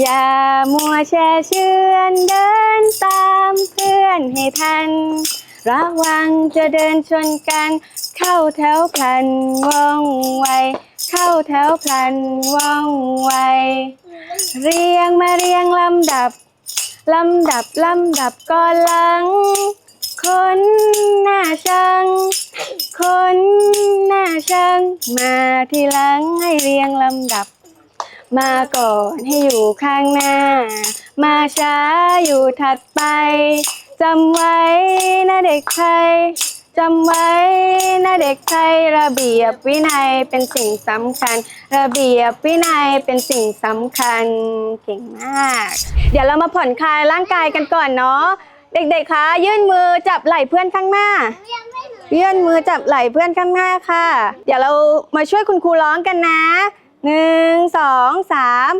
อย่ามัวแช่เชือนเดินตามเพื่อนให้ทัน ระวังจะเดินชนกัน เข้าแถวพลันว่องไว เข้าแถวพลันว่องไว เรียงมาเรียงลำดับ ลำดับลำดับก่อนหลัง คนหน้าชัง คน หน้างมาทีหลังให้เรียงลำดับ มาก่อนให้อยู่ข้างหน้า มาช้าอยู่ถัดไปจำไว้นะเด็กไทยจำไว้นะเด็กไทยระเบียบวินัยเป็นสิ่งสำคัญ ระเบียบวินัยเป็นสิ่งสำคัญเก่งมาก เดี๋ยวเรามาผ่อนคลายร่างกายกันก่อนเนาะเด็กๆคะยื่นมือจับไหล่เพื่อนข้างหน้า ยื่อนมือจับไหล่เพื่อนข้างหน้าค่ะ เดี๋ยวเรามาช่วยคุณครูร้องกันนะหนึ่งสองสาม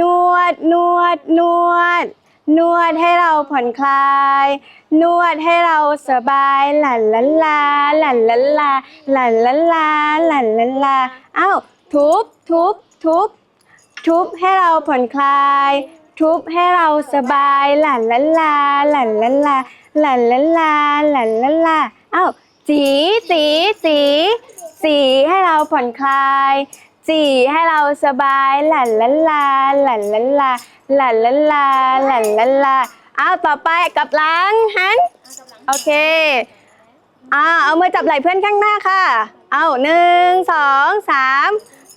นวดนวดนวด นวดให้เราผ่อนคลาย นวดให้เราสบายหลันลันลาหลันลันลาหลันลันลาหลันลันลาอ้าวทุบทุบทุบทุบให้เราผ่อนคลาย ทุบให้เราสบายหลันลันลาหลันลันลาหลันลันลาหลันลันลาอ้าว สีสีสีสีให้เราผ่อนคลายสีให้เราสบายหลันลันลาหลันลันลาหลันลันลาหลันลันลาอ้าวต่อไปกลับหลังหันโอเคอ้าเอามือจับไหล่เพื่อนข้างหน้าค่ะ เอาหนึ่งสองสาม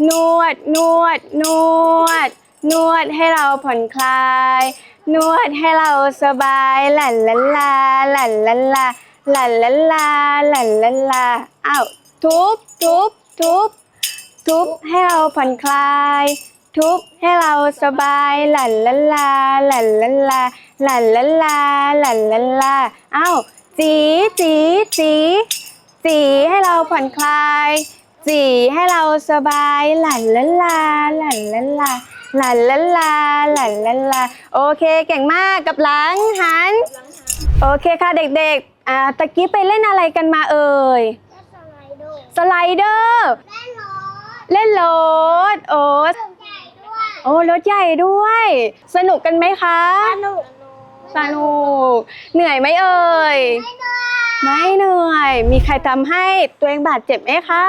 นวดนวดนวด นวดให้เราผ่อนคลาย นวดให้เราสบายหลันลันลาหลันลันลาห ลันลันลาหลันลันลาอ้าวทุบทุบทุบทุบให้เราผ่อนคลาย ทุบให้เราสบายหลันลันลาหลันลันลาหลันลันลาหลันลันลาอ้าวจีจีจีจีให้เราผ่อนคลายจีให้เราสบายหลันลันลาหลันลันลาหลันลันลาหลันลันลาโอเคเก่งมากกับหลังหัน โอเคค่ะเด็กๆ อ่าตะกี้ไปเล่นอะไรกันมาเอ่ย สไลเดอร์เล่นรถโอ้โอ้รถใหญ่ด้วย สนุกกันไหมคะ สนุกเหนื่อยไหมเอ่ยไม่เหนื่อย มีใครทำให้ตัวเองบาดเจ็บไหมคะ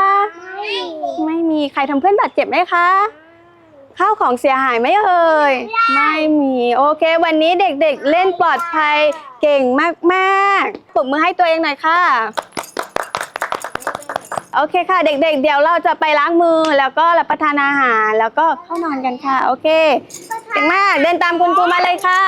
ไม่มีใครทำเพื่อนบาดเจ็บไหมคะ ข้าวของเสียหายไหมเอ่ย ไม่มี โอเค วันนี้เด็กๆเล่นปลอดภัยเก่งมากๆปรบมือให้ตัวเองหน่อยค่ะ โอเคค่ะ เด็กๆเดี๋ยวเราจะไปล้างมือแล้วก็รับประทานอาหารแล้วก็เข้านอนกันค่ะ โอเค เก่งมาก เดินตามคุณครูมาเลยค่ะ